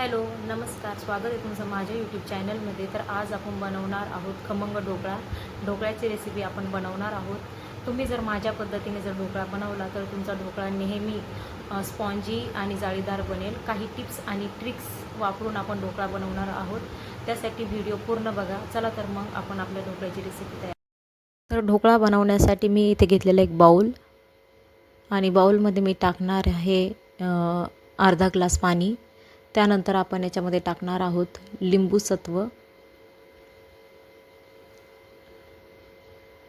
Hello नमस्कार स्वागत आहे तुमचं माझ्या यूट्यूब चॅनलमध्ये तर आज आपण बनवणार आहोत खमंग ढोकळा. ढोकळ्याची रेसिपी आपण बनवणार आहोत. तुम्ही जर माझ्या पद्धतीने जर ढोकळा बनवला तर तुमचा ढोकळा नेहमी स्पॉन्जी आणि जाळीदार बनेल. काही टिप्स आणि ट्रिक्स वापरून आपण ढोकळा बनवणार आहोत. त्यासाठी व्हिडिओ पूर्ण बघा. चला तर मग आपण आपल्या ढोकळ्याची रेसिपी तयार तर ढोकळा बनवण्यासाठी मी इथे घेतलेला एक बाऊल आणि बाऊलमध्ये मी टाकणार आहे अर्धा ग्लास पाणी. त्यानंतर आपण याच्यामध्ये टाकणार आहोत लिंबूसत्व.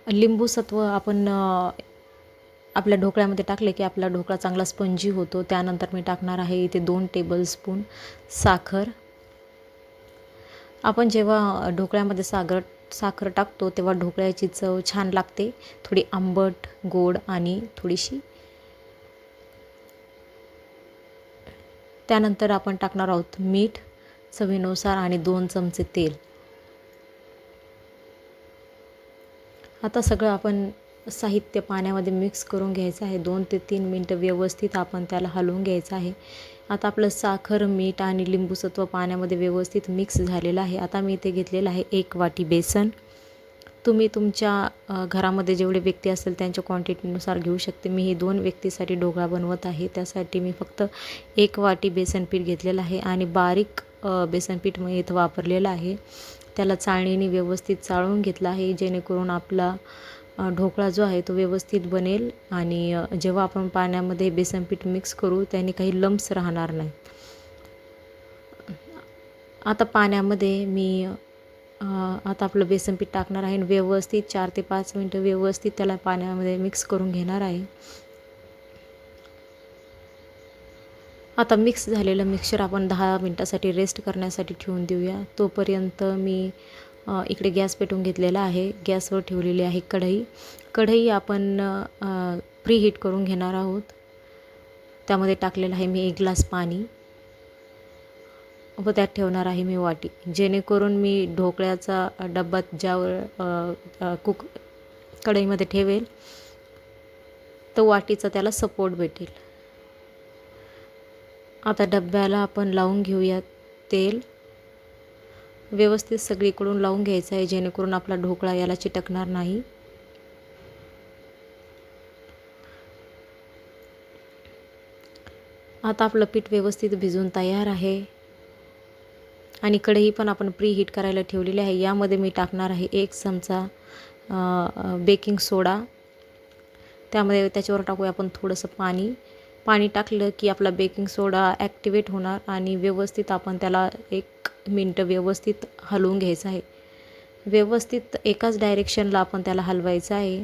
लिंबूसत्व आपण आपल्या ढोकळ्यामध्ये टाकले की आपला ढोकळा चांगला स्पंजी होतो. त्यानंतर मी टाकणार आहे इथे दोन टेबलस्पून साखर. आपण जेव्हा ढोकळ्यामध्ये सागर साखर टाकतो तेव्हा ढोकळ्याची चव छान लागते. थोडी आंबट गोड आणि थोडीशी त्यानंतर आपण टाकणार आहोत मीठ चवीनुसार आणि दोन चमचे तेल. आता सगळं आपण साहित्य पाण्यामध्ये मिक्स करून घ्यायचं आहे. दोन ते तीन मिनटं व्यवस्थित आपण त्याला हलवून घ्यायचं आहे. आता आपलं साखर मीठ आणि लिंबूसत्व पाण्यामध्ये व्यवस्थित मिक्स झालेलं आहे. आता मी इथे घेतलेलं आहे एक वाटी बेसन. तुम्ही तुमच्या घरामध्ये जेवढे व्यक्ती असेल त्यांच्या क्वांटिटीनुसार घेऊ शकते. मी हे दोन व्यक्तीसाठी ढोकळा बनवत आहे. त्यासाठी मी फक्त एक वाटी बेसनपीठ घेतलेलं आहे आणि बारीक बेसनपीठ मी इथं वापरलेलं आहे. त्याला चाळणीने व्यवस्थित चाळून घेतलं आहे जेणेकरून आपला ढोकळा जो आहे तो व्यवस्थित बनेल आणि जेव्हा आपण पाण्यामध्ये बेसनपीठ मिक्स करू त्याने काही लम्स राहणार नाही. आता पाण्यामध्ये मी आता आपलं बेसन पीठ टाकणार आहे आणि व्यवस्थित चार ते पाच मिनटं व्यवस्थित त्याला पाण्यामध्ये मिक्स करून घेणार आहे. आता मिक्स झालेलं मिक्सर आपण दहा मिनटासाठी रेस्ट करण्यासाठी ठेवून देऊया. तोपर्यंत मी इकडे गॅस पेटवून घेतलेला आहे. गॅसवर ठेवलेली आहे कढई. कढई आपण प्री हीट करून घेणार आहोत. त्यामध्ये टाकलेलं आहे मी एक ग्लास पाणी. व त्यात ठेवणार आहे मी वाटी. जेणेकरून मी ढोकळ्याचा डब्बा ज्यावर कुक कढईमध्ये ठेवेल तर वाटीचा त्याला सपोर्ट भेटेल. आता डब्याला आपण लावून घेऊया तेल. व्यवस्थित सगळीकडून लावून घ्यायचं आहे जेणेकरून आपला ढोकळा याला चिटकणार नाही. आता आपलं पीठ व्यवस्थित भिजून तयार आहे. आणि कढई पण आपण प्री हीट करायला ठेवलेली आहे. यामध्ये मी टाकणार आहे एक चमचा बेकिंग सोडा. त्यामध्ये त्याच्यावर टाकूया आपण थोडंसं पाणी. पाणी टाकलं की आपला बेकिंग सोडा ॲक्टिवेट होणार आणि व्यवस्थित आपण त्याला एक मिनटं व्यवस्थित हलवून घ्यायचं आहे. व्यवस्थित एकाच डायरेक्शनला आपण त्याला हलवायचं आहे.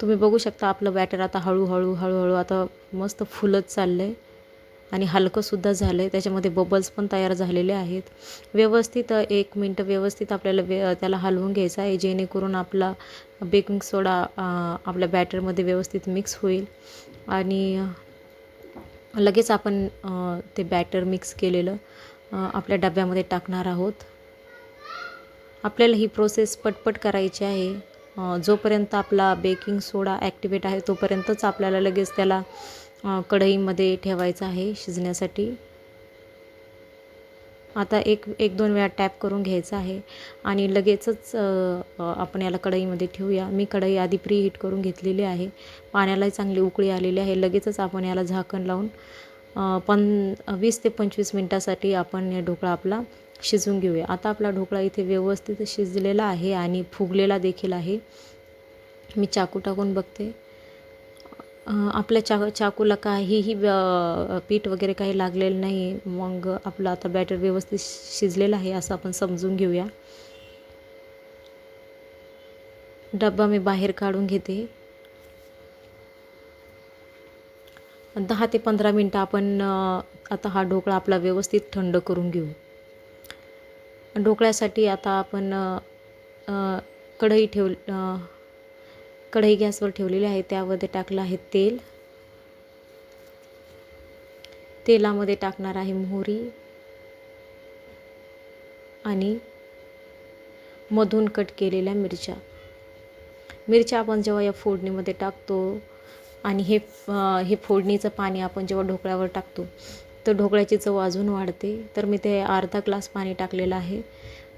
तुम्ही बघू शकता आपलं बॅटर आता हळूहळू हळूहळू आता मस्त फुलत चाललं आहे आणि हलकंसुद्धा झालं आहे त्याच्यामध्ये बबल्स पण तयार झालेले आहेत. व्यवस्थित एक मिनटं व्यवस्थित आपल्याला वे त्याला हलवून घ्यायचं आहे. जेणेकरून आपला बेकिंग सोडा आपल्या बॅटरमध्ये व्यवस्थित मिक्स होईल. आणि लगेच आपण ते बॅटर मिक्स केलेलं आपल्या डब्यामध्ये टाकणार आहोत. आपल्याला ही प्रोसेस पटपट करायची आहे. जोपर्यंत आपला बेकिंग सोडा ॲक्टिवेट आहे तोपर्यंतच आपल्याला लगेच त्याला कढईमध्ये ठेवायचं आहे शिजण्यासाठी. आता एक एक दोन वेळा टॅप करून घ्यायचं आहे. आणि लगेचच आपण याला कढईमध्ये ठेवूया. मी कढई आधी प्री हीट करून घेतलेली आहे. पाण्यालाही चांगली उकळी आलेली आहे. लगेचच आपण याला झाकण लावून पण वीस ते पंचवीस मिनटासाठी आपण ढोकळा आपला शिजवून घेऊया. आता आपला ढोकळा इथे व्यवस्थित शिजलेला आहे आणि फुगलेला देखील आहे. मी चाकू टाकून बघते. आपल्या चा चाकूला काहीही पीठ वगैरे काही लागलेलं नाही मग आपलं आता बॅटर व्यवस्थित शिजलेलं आहे असं आपण समजून घेऊया. डब्बा मी बाहेर काढून घेते. दहा ते पंधरा मिनटं आपण आता हा ढोकळा आपला व्यवस्थित थंड करून घेऊ. ढोकळ्यासाठी आता आपण कढई ठेव कढई गॅसवर ठेवलेली आहे. त्यामध्ये टाकलं आहे तेल. तेलामध्ये टाकणार आहे मोहरी आणि मधून कट केलेल्या मिरच्या. मिरच्या आपण जेव्हा या फोडणीमध्ये टाकतो आणि हे हे फोडणीचं पाणी आपण जेव्हा ढोकळ्यावर टाकतो तर ढोकळ्याची चव अजून वाढते. तर मी ते अर्धा ग्लास पाणी टाकलेलं आहे.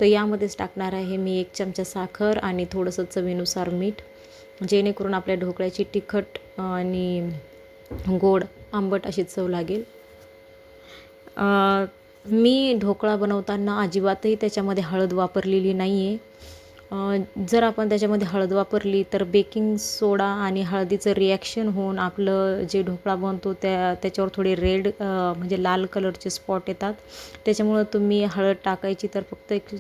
तर यामध्येच टाकणार आहे मी एक चमचा साखर आणि थोडंसं चवीनुसार मीठ. जेणेकरून आपल्या ढोकळ्याची तिखट आणि गोड आंबट अशी चव लागेल. मी ढोकळा बनवताना अजिबातही त्याच्यामध्ये हळद वापरलेली नाही आहे जर आपण त्याच्यामध्ये हळद वापरली तर बेकिंग सोडा आणि हळदीचं रिॲक्शन होऊन आपलं जे ढोकळा बनतो त्या त्याच्यावर थोडे रेड म्हणजे लाल कलरचे स्पॉट येतात. त्याच्यामुळं तुम्ही हळद टाकायची तर फक्त एक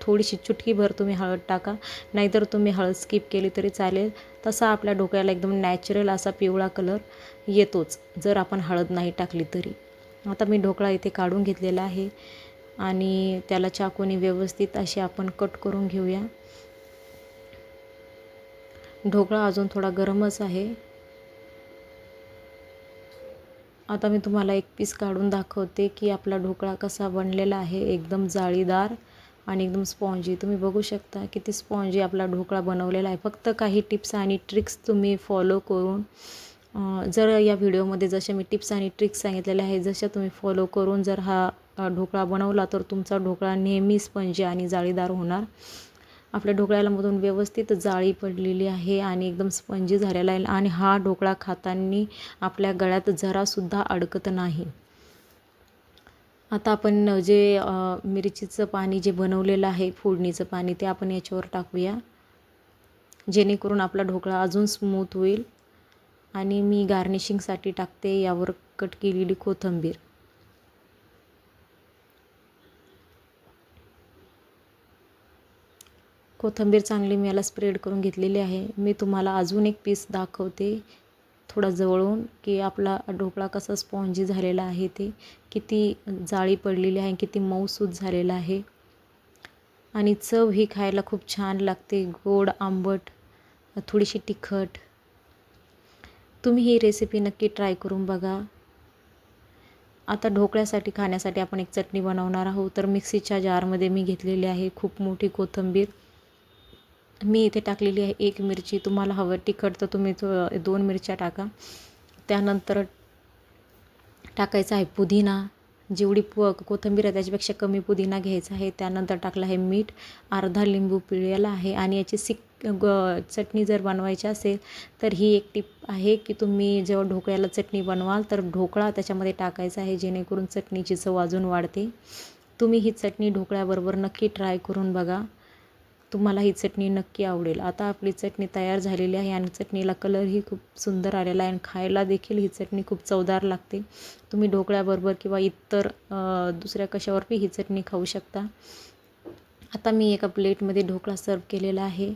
थोडीशी चुटकीभर तुम्ही हळद टाका. नाहीतर तुम्ही हळद स्किप केली तरी चालेल. तसा आपल्या ढोकळ्याला एकदम नॅचरल असा पिवळा कलर येतोच जर आपण हळद नाही टाकली तरी. आता मी ढोकळा इथे काढून घेतलेला आहे. आणि त्याला चाकूने व्यवस्थित असे आपण कट करून घेऊया. ढोकळा अजून थोडा गरमच आहे. आता मी तुम्हाला एक पीस काढून दाखवते की आपला ढोकळा कसा बनलेला आहे. एकदम जाळीदार आणि एकदम स्पॉन्जी तुम्ही बघू शकता किती स्पॉन्जी आपला ढोकळा बनवलेला आहे. फक्त काही टिप्स आणि ट्रिक्स तुम्ही फॉलो करून जर या व्हिडिओमध्ये जसे मी टिप्स आणि ट्रिक्स सांगितलेल्या आहे जशा तुम्ही फॉलो करून जर हा ढोकळा बनवला तर तुमचा ढोकळा नेहमी स्पंजी आणि जाळीदार होणार. आपल्या ढोकळ्याला मधून व्यवस्थित जाळी पडलेली आहे आणि एकदम स्पंजी झालेला आहे आणि हा ढोकळा खाताना आपल्या गळ्यात जरासुद्धा अडकत नाही. आता आपण जे मिरचीचं पाणी जे बनवलेलं आहे फोडणीचं पाणी ते आपण याच्यावर टाकूया. जेणेकरून आपला ढोकळा अजून स्मूथ होईल. आणि मी गार्निशिंगसाठी टाकते यावर कट केलेली कोथंबीर. कोथिंबीर चांगली मी याला स्प्रेड करून घेतलेली आहे. मी तुम्हाला अजून एक पीस दाखवते. थोडा जवळून की आपला ढोकळा कसा स्पॉन्जी झालेला आहे ते. किती जाळी पडलेली आहे किती मऊसूत झालेला आहे. आणि चव ही खायला खूप छान लागते. गोड आंबट थोडीशी तिखट. तुम्ही ही रेसिपी नक्की ट्राय करून बघा. आता ढोकळ्यासाठी खाण्यासाठी आपण एक चटणी बनवणार आहोत. तर मिक्सीच्या जारमध्ये मी घेतलेली आहे खूप मोठी कोथिंबीर. मी इथे टाकलेली आहे एक मिरची. तुम्हाला हवं तिखट तर तुम्ही दोन मिरच्या टाका. त्यानंतर टाकायचा आहे पुदिना. जेवढी प कोथिंबीर आहे त्याच्यापेक्षा कमी पुदिना घ्यायचा आहे. त्यानंतर टाकलं आहे मीठ. अर्धा लिंबू पिळलेला आहे. आणि याची सिक ग चटणी जर बनवायची असेल तर ही एक टिप आहे की तुम्ही जेव्हा ढोकळ्याला चटणी बनवाल तर ढोकळा त्याच्यामध्ये टाकायचा आहे जेणेकरून चटणीची चव अजून वाढते. तुम्ही ही चटणी ढोकळ्याबरोबर नक्की ट्राय करून बघा. तुम्हाला ही चटणी नक्की आवडेल. आता आपली चटणी तयार झालेली आहे आणि चटणीला कलरही खूप सुंदर आलेला आहे आणि खायला देखील ही चटणी खूप चवदार लागते. तुम्ही ढोकळ्याबरोबर किंवा इतर दुसऱ्या कशावरही ही चटणी खाऊ शकता. आता मी एका प्लेटमध्ये ढोकळा सर्व केलेला आहे.